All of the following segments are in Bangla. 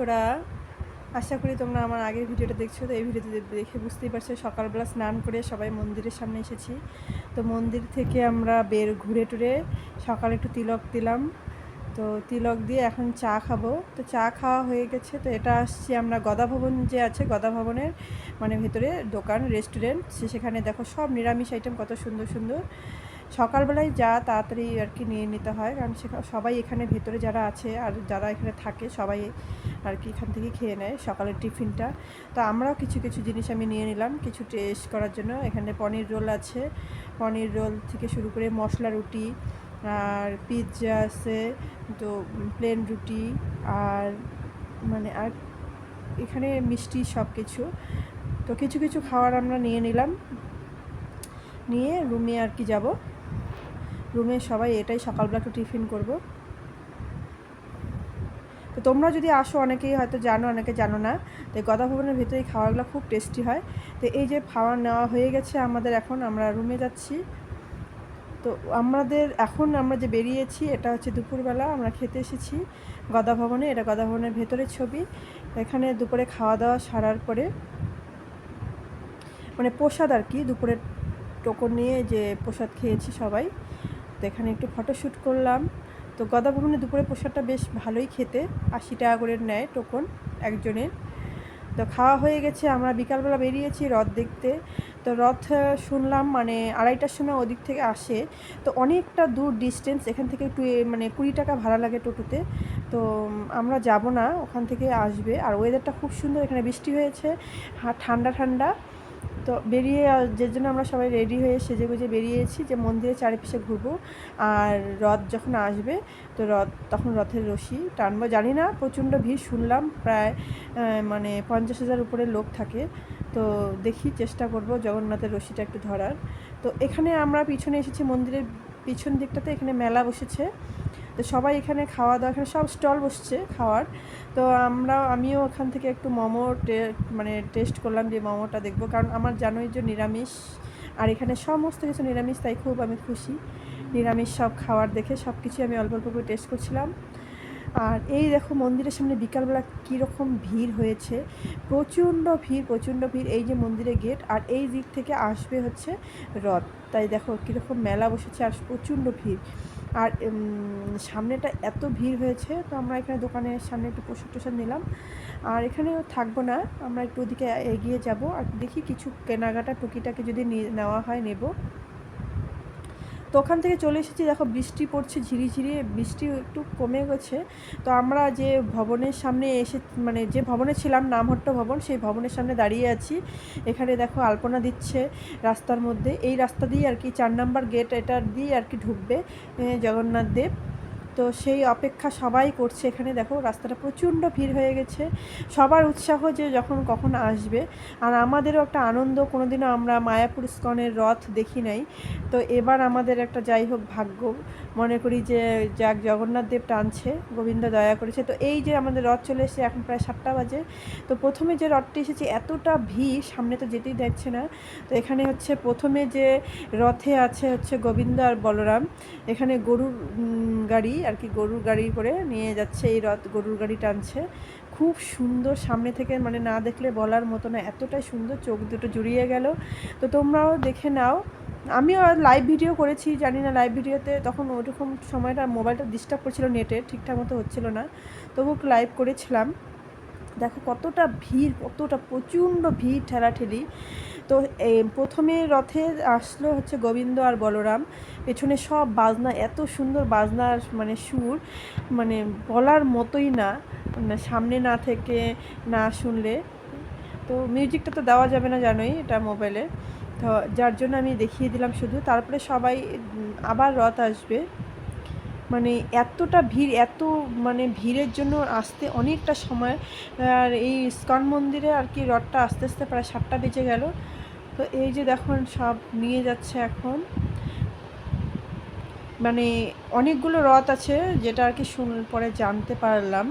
বন্ধুরা, আশা করি তোমরা আমার আগের ভিডিওটা দেখছ, তো এই ভিডিওতে দেখে বুঝতেই পারছ, সকালবেলা স্নান করে সবাই মন্দিরের সামনে এসেছি। তো মন্দির থেকে আমরা বের ঘুরে টুরে সকালে একটু তিলক দিলাম। তো তিলক দিয়ে এখন চা খাব। তো চা খাওয়া হয়ে গেছে, তো এটা আসছি আমরা গদা ভবন যে আছে গদা ভবনের মানে ভেতরে দোকান রেস্টুরেন্ট সেখানে দেখো সব নিরামিষ আইটেম কত সুন্দর সুন্দর। সকালবেলায় যা তাড়াতাড়ি আর কি নিয়ে নিতে হয়, কারণ সবাই এখানে ভেতরে যারা আছে আর যারা এখানে থাকে সবাই আর কি এখান থেকে খেয়ে নেয় সকালের টিফিনটা। তো আমরাও কিছু কিছু জিনিস আমি নিয়ে নিলাম, কিছু টেস্ট করার জন্য। এখানে পনির রোল আছে, পনির রোল থেকে শুরু করে মশলা রুটি, আর পিৎজা আছে, তো প্লেন রুটি, আর মানে আর এখানে মিষ্টি সব কিছু তো কিছু কিছু খাবার আমরা নিয়ে নিলাম। নিয়ে রুমে আর কি যাব। রুমে সবাই এটাই সকালবেলা একটু টিফিন করব। তো তোমরা যদি আসো, অনেকেই হয়তো জানো, অনেকে জানো না, তো গদা ভবনের ভিতরে এই খাবারগুলো খুব টেস্টি হয়। তো এই যে খাওয়া নেওয়া হয়ে গেছে আমাদের এখন, আমরা রুমে যাচ্ছি। তো আমাদের এখন আমরা যে বেরিয়েছি, এটা হচ্ছে দুপুরবেলা, আমরা খেতে এসেছি গদা ভবনে, এটা গদা ভবনের ভেতরের ছবি। এখানে দুপুরে খাওয়া দাওয়া সারার পরে মানে প্রসাদ আর কি দুপুরে টোকন নিয়ে যে প্রসাদ খেয়েছি সবাই। তো এখানে একটু ফটোশ্যুট করলাম। তো গদা ভবনে দুপুরে প্রসাদটা বেশ ভালোই খেতে। আশি টাকা করে নেয় টোকন একজনের। তো খাওয়া হয়ে গেছে, আমরা বিকালবেলা বেরিয়েছি রথ দেখতে। তো রথ শুনলাম মানে আড়াইটার সময় ওদিক থেকে আসে। তো অনেকটা দূর ডিস্টেন্স এখান থেকে একটু মানে কুড়ি টাকা ভাড়া লাগে টোটোতে। তো আমরা যাব না, ওখান থেকে আসবে। আর ওয়েদারটা খুব সুন্দর, এখানে বৃষ্টি হয়েছে। ঠান্ডা ঠান্ডা। তো বেরিয়ে যে জন্য আমরা সবাই রেডি হয়ে সেজে গুজে বেরিয়েছি যে মন্দিরের চারিপাশে ঘুরবো। আর রথ যখন আসবে, তো রথ, তখন রথের রশি টানবো। জানি না, প্রচণ্ড ভিড় শুনলাম, প্রায় মানে পঞ্চাশ হাজার উপরে লোক থাকে। তো দেখি, চেষ্টা করব জগন্নাথের রশিটা একটু ধরার। তো এখানে আমরা পিছনে এসেছি মন্দিরের পিছন দিকটাতে, এখানে মেলা বসেছে। তো সবাই এখানে খাওয়া দাওয়া, এখানে সব স্টল বসছে খাওয়ার। তো আমরা, আমিও ওখান থেকে একটু মোমো মানে টেস্ট করলাম যে মোমোটা দেখব। কারণ আমার জানোই যে নিরামিষ, আর এখানে সমস্ত কিছু নিরামিষ, তাই খুব আমি খুশি। নিরামিষ সব খাবার দেখে সব কিছু আমি অল্প অল্প করে টেস্ট করছিলাম। আর এই দেখো মন্দিরের সামনে বিকালবেলা কীরকম ভিড় হয়েছে। প্রচণ্ড ভিড় প্রচণ্ড ভিড় এই যে মন্দিরের গেট আর এই দিক থেকে আসবে হচ্ছে রথ। তাই দেখো কীরকম মেলা বসেছে, আর প্রচণ্ড ভিড়। আর সামনেটা এত ভিড় হয়েছে, তো আমরা এখানে দোকানের সামনে একটু প্রসাদ টোসাদ নিলাম। আর এখানে থাকব না, আমরা একটু ওদিকে এগিয়ে যাব। আর দেখি কিছু কেনাকাটা টুকিটাকে যদি নেওয়া হয়, নেব। তো ওখান থেকে চলে এসেছি। দেখো বৃষ্টি পড়ছে ঝিরিঝিরি, বৃষ্টি একটু কমে গেছে। তো আমরা যে ভবনের সামনে এসে মানে যে ভবনে ছিলাম, নামহট্ট ভবন, সেই ভবনের সামনে দাঁড়িয়ে আছি। এখানে দেখো আলপনা দিচ্ছে রাস্তার মধ্যে। এই রাস্তা দিয়ে আর কি চার নাম্বার গেট, এটা দিয়ে আর কি ঢুকবে জগন্নাথ দেব। তো সেই অপেক্ষা সবাই করছে এখানে। দেখো, রাস্তাটা প্রচণ্ড ভিড় হয়ে গেছে। সবার উৎসাহ যে যখন কখন আসবে। আর আমাদেরও একটা আনন্দ, কোনোদিনও আমরা মায়াপুর ইস্কনের রথ দেখি নাই। তো এবার আমাদের একটা যাই হোক ভাগ্য। মনে করি যে যাক, জগন্নাথ দেব টানছে, গোবিন্দ দয়া করেছে। তো এই যে আমাদের রথ চলে এসেছে, এখন প্রায় সাতটা বাজে। তো প্রথমে যে রথটি এসেছে, এতটা ভিড়, সামনে তো যেতেই দেখছে না। তো এখানে হচ্ছে প্রথমে যে রথে আছে হচ্ছে গোবিন্দ আর বলরাম। এখানে গরুর গাড়ি আর কি গরুর গাড়ি করে নিয়ে যাচ্ছে, এই রথ গরুর গাড়ি টানছে। খুব সুন্দর সামনে থেকে মানে না দেখলে বলার মতো না, এতটাই সুন্দর চোখ দুটো জুড়িয়ে গেল। তো তোমরাও দেখে নাও। আমিও লাইভ ভিডিও করেছি, জানি না লাইভ ভিডিওতে তখন ওরকম সময়টা মোবাইলটা ডিস্টার্ব করছিল নেটে ঠিকঠাক মতো হচ্ছিল না। তবু লাইভ করেছিলাম। দেখো কতটা ভিড়, কতটা প্রচণ্ড ভিড় ঠেলাঠেলি। তো প্রথমে রথে আসলো হচ্ছে গোবিন্দ আর বলরাম। পেছনে সব বাজনা, এত সুন্দর বাজনার মানে সুর মানে বলার মতোই না। মানে সামনে না থেকে না শুনলে। তো মিউজিকটা তো দেওয়া যাবে না জানোই এটা মোবাইলে। তো যার জন্য আমি দেখিয়ে দিলাম শুধু। তারপরে সবাই আবার রথ আসবে। মানে এতটা ভিড়, এত মানে ভিড়ের জন্য আসতে অনেকটা সময়, আর এই ইস্কন মন্দিরে আর কি রথটা আস্তে আস্তে প্রায় সাতটা বেজে গেল। তো এই যে দেখুন, সব নিয়ে যাচ্ছে এখন। মানে অনেকগুলো রথ আছে যেটা আর কি শুন, পরে জানতে পারলাম।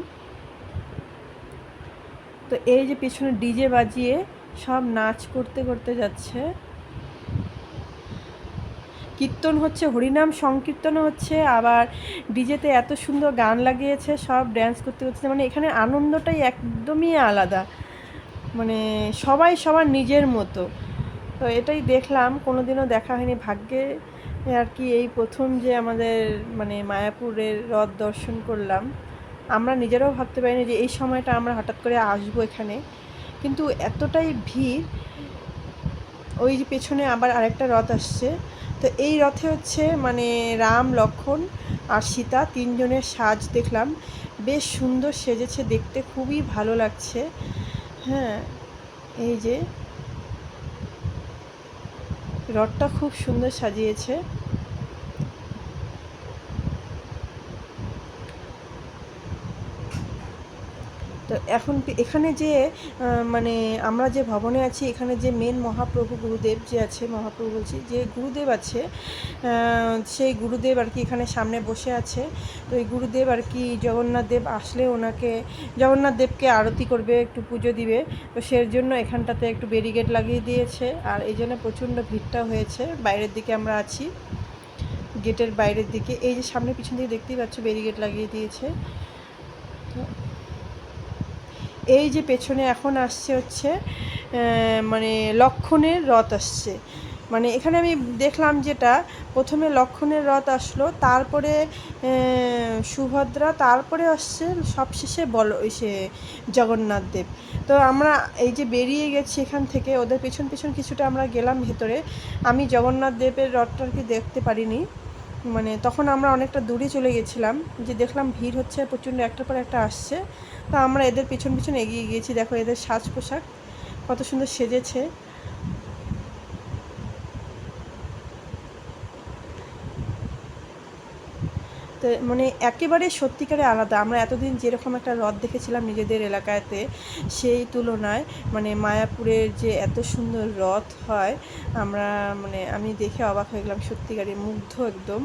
তো এই যে পেছনে ডিজে বাজিয়ে সব নাচ করতে করতে যাচ্ছে। কীর্তন হচ্ছে, হরিনাম সংকীর্তনও হচ্ছে, আবার ডিজেতে এত সুন্দর গান লাগিয়েছে, সব ড্যান্স করতে করতে মানে এখানে আনন্দটাই একদমই আলাদা। মানে সবাই সবার নিজের মতো। তো এটাই দেখলাম কোনো দিনও দেখা হয়নি। ভাগ্যে আর কি এই প্রথম যে আমাদের মানে মায়াপুরের রথ দর্শন করলাম, আমরা নিজেরাও ভাবতে পারিনি যে এই সময়টা আমরা হঠাৎ করে আসব এখানে। কিন্তু এতটাই ভিড়, ওই পেছনে আবার আরেকটা রথ আসছে। তো এই রথে হচ্ছে মানে রাম, লক্ষণ আর সীতা তিনজনের সাজ দেখলাম। বেশ সুন্দর সেজেছে দেখতে, খুবই ভালো লাগছে। হ্যাঁ এই যে রথটা খুব সুন্দর সাজিয়েছে। তো এখন এখানে যে মানে আমরা যে ভবনে আছি, এখানে যে মেন মহাপ্রভু গুরুদেব যে আছে, মহাপ্রভু বলছি, যে গুরুদেব আছে সেই গুরুদেব আর কি এখানে সামনে বসে আছে। তো এই গুরুদেব আর কি জগন্নাথ দেব আসলে ওনাকে, জগন্নাথ দেবকে আরতি করবে, একটু পুজো দিবে। তো সের জন্য এখানটাতে একটু ব্যারিগেড লাগিয়ে দিয়েছে। আর এই জন্য প্রচণ্ড ভিড়টা হয়েছে। বাইরের দিকে আমরা আছি। গেটের বাইরের দিকে, এই যে সামনে পিছন দিকে দেখতেই পাচ্ছ ব্যারিগেড লাগিয়ে দিয়েছে। তো এই যে পেছনে এখন আসছে হচ্ছে মানে লক্ষণের রথ আসছে। মানে এখানে আমি দেখলাম যেটা, প্রথমে লক্ষণের রথ আসলো, তারপরে সুভদ্রা, তারপরে আসছে সবশেষে বল সে জগন্নাথ দেব। তো আমরা এই যে বেরিয়ে গেছি এখান থেকে, ওদের পেছন পেছন কিছুটা আমরা গেলাম ভেতরে। আমি জগন্নাথ দেবের রথটা কি দেখতে পারিনি। মানে তখন আমরা অনেকটা দূরে চলে গেছিলাম, যে দেখলাম ভিড় হচ্ছে, প্রচণ্ড একটার পর একটা আসছে। তো আমরা এদের পিছন পিছন এগিয়ে গিয়েছি, দেখো এদের সাজ পোশাক কত সুন্দর সেজেছে। মানে একেবারে সত্যিকারে আলাদা। আমরা এতদিন যেরকম একটা হ্রদ দেখেছিলাম নিজেদের এলাকাতে, সেই তুলনায় মানে মায়াপুরের যে এত সুন্দর রথ হয়, আমরা মানে আমি দেখে অবাক হয়ে গেলাম, সত্যিকারে মুগ্ধ একদম।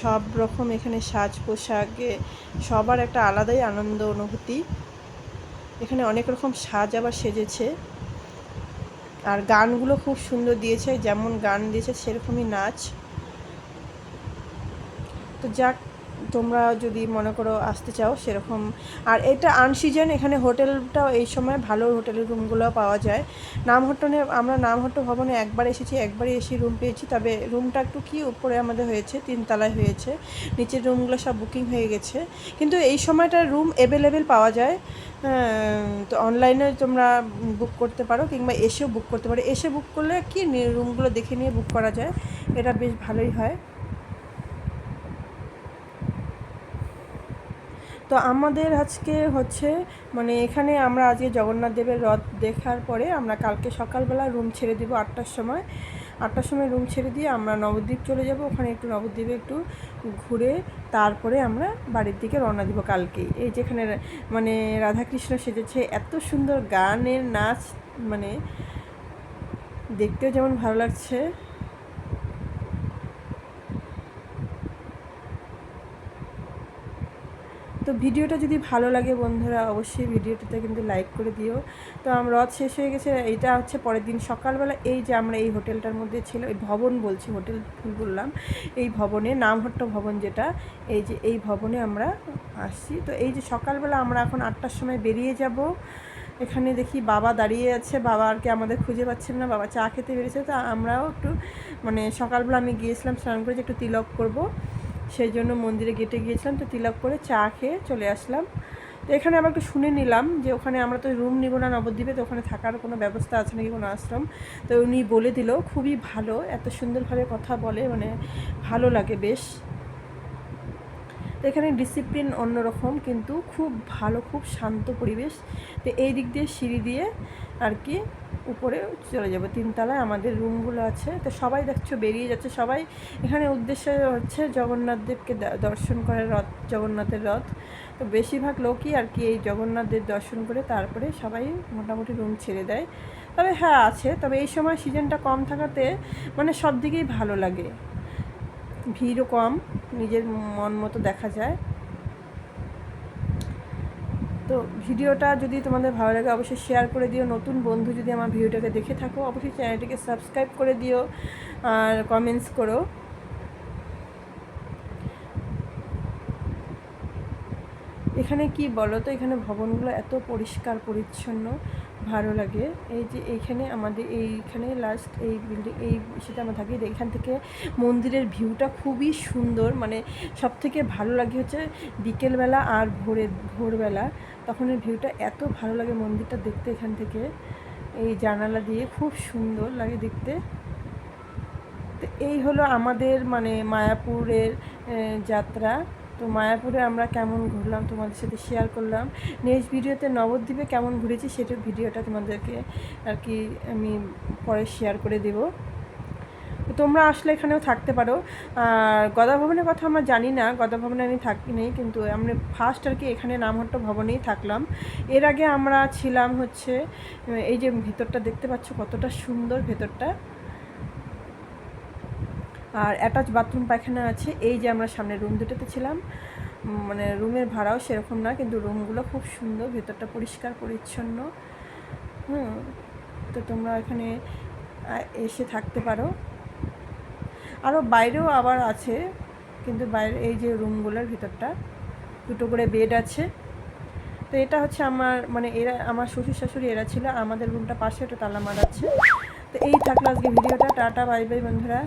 সব রকম এখানে সাজ পোশাকে সবার একটা আলাদাই আনন্দ, অনুভূতি। এখানে অনেক রকম সাজ আবার সেজেছে। আর গানগুলো খুব সুন্দর দিয়েছে, যেমন গান দিয়েছে সেরকমই নাচ। তো যাক, তোমরা যদি মনে করো আসতে চাও সেরকম। আর এটা আনসিজন, এখানে হোটেলটাও এই সময় ভালো হোটেলের রুমগুলো পাওয়া যায়। নামহট্টনে, আমরা নামহট্ট ভবনে একবার এসেছি, একবারই এসে রুম পেয়েছি। তবে রুমটা একটু কি উপরে আমাদের হয়েছে, তিনতলায় হয়েছে। নিচের রুমগুলো সব বুকিং হয়ে গেছে। কিন্তু এই সময়টা রুম অ্যাভেলেবেল পাওয়া যায়। তো অনলাইনে তোমরা বুক করতে পারো কিংবা এসেও বুক করতে পারো। এসে বুক করলে কি রুমগুলো দেখে নিয়ে বুক করা যায়? এটা বেশ ভালোই হয়। তো আমাদের আজকে হচ্ছে মানে এখানে আমরা আজকে জগন্নাথ দেবের রথ দেখার পরে আমরা কালকে সকালবেলা রুম ছেড়ে দিব আটটার সময়। আটটার সময় রুম ছেড়ে দিয়ে আমরা নবদ্বীপ চলে যাব। ওখানে একটু নবদ্বীপে একটু ঘুরে তারপরে আমরা বাড়ির দিকে রওনা দিব কালকেই। এই যেখানে মানে রাধাকৃষ্ণ সেজেছে, এত সুন্দর গানের নাচ মানে দেখতেও যেমন ভালো লাগছে। ভিডিওটা যদি ভালো লাগে বন্ধুরা, অবশ্যই ভিডিওটাতে কিন্তু লাইক করে দিও। তো আমরা রথ শেষ হয়ে গেছে, এইটা হচ্ছে পরের দিন সকালবেলা। এই যে আমরা এই হোটেলটার মধ্যে ছিল এই ভবন বলছি, হোটেল বললাম, এই ভবনে নামহট্ট ভবন যেটা, এই যে এই ভবনে আমরা আসছি। তো এই যে সকালবেলা আমরা এখন আটটার সময় বেরিয়ে যাব। এখানে দেখি বাবা দাঁড়িয়ে আছে, বাবা আর কি আমাদের খুঁজে পাচ্ছেন না, বাবা চা খেতে বেরিয়েছে। তো আমরাও একটু মানে সকালবেলা আমি গিয়েছিলাম, স্নান করে যে একটু তিলক করব। সেই জন্য মন্দিরে গেটে গিয়েছিলাম, তো তিলক করে চা খেয়ে চলে আসলাম। তো এখানে আবার একটু শুনে নিলাম যে ওখানে আমরা তো রুম নিব না, নবদ্বীপে, তো ওখানে থাকার কোনো ব্যবস্থা আছে নাকি কোনো আশ্রম? তো উনি বলে দিল, খুবই ভালো, এত সুন্দরভাবে কথা বলে মানে ভালো লাগে বেশ। তো এখানে ডিসিপ্লিন অন্যরকম, কিন্তু খুব ভালো, খুব শান্ত পরিবেশ। তো এই দিক দিয়ে সিঁড়ি দিয়ে আর কি, উপরে চলে যাব। তিনতলায় আমাদের রুমগুলো আছে। তো সবাই দেখছ, বেরিয়ে যাচ্ছে সবাই। এখানে উদ্দেশ্য হচ্ছে জগন্নাথদেবকে দর্শন করে রথ, জগন্নাথের রথ। তো বেশিরভাগ লোকই আর কি এই জগন্নাথ দেব দর্শন করে তারপরে সবাই মোটামুটি রুম ছেড়ে দেয়। তবে হ্যাঁ আছে। তবে এই সময় সিজনটা কম থাকাতে মানে সব দিকেই ভালো লাগে। ভিড়ও কম, নিজের মন মতো দেখা যায়। তো ভিডিওটা যদি তোমাদের ভালো লাগে, অবশ্যই শেয়ার করে দিও। নতুন বন্ধু যদি আমার ভিডিওটাকে দেখে থাকো, অবশ্যই চ্যানেলটিকে সাবস্ক্রাইব করে দিও আর কমেন্টস করো। এখানে কি বলো তো? এখানে ভবনগুলো এত পরিষ্কার, পরিচ্ছন্ন। ভালো লাগে। এই যে এইখানে আমাদের এইখানে লাস্ট এই বিল্ডিং এই সেটা আমরা থাকি। এখান থেকে মন্দিরের ভিউটা খুবই সুন্দর। মানে সব থেকে ভালো লাগে হচ্ছে বিকেলবেলা আর ভোরে ভোরবেলা। তখন এই ভিউটা এত ভালো লাগে মন্দিরটা দেখতে এখান থেকে। এই জানালা দিয়ে খুব সুন্দর লাগে দেখতে। এই হলো আমাদের মানে মায়াপুরের যাত্রা। তো মায়াপুরে আমরা কেমন ঘুরলাম তোমাদের সাথে শেয়ার করলাম। নেক্সট ভিডিওতে নবদ্বীপে কেমন ঘুরেছি সেটার ভিডিওটা তোমাদেরকে আর কি আমি পরে শেয়ার করে দেব। তোমরা আসলে এখানেও থাকতে পারো। আর গদা ভবনের কথা আমরা জানি না গদা ভবনে আমি থাকি নেই, কিন্তু আমরা ফার্স্ট আর কি এখানে নামহট্ট ভবনেই থাকলাম। এর আগে আমরা ছিলাম হচ্ছে, এই যে ভেতরটা দেখতে পাচ্ছ কতটা সুন্দর ভেতরটা। আর অ্যাটাচ বাথরুম পায়খানা আছে। এই যে আমরা সামনে রুম দুটোতে ছিলাম মানে রুমের ভাড়াও সেরকম না, কিন্তু রুমগুলো খুব সুন্দর, ভেতরটা পরিষ্কার, পরিচ্ছন্ন। হুম, তো তোমরা এখানে এসে থাকতে পারো। আরও বাইরেও আবার আছে, কিন্তু বাইরে এই যে রুমগুলোর ভিতরটা, দুটো করে বেড আছে। তো এটা হচ্ছে আমার মানে এরা, আমার শ্বশুর শাশুড়ি, এরা ছিল। আমাদের রুমটা পাশে, একটা তালা মারাচ্ছে তো এই থাকল আজকে ভিডিওটা। টাটা বাই বাই বন্ধুরা।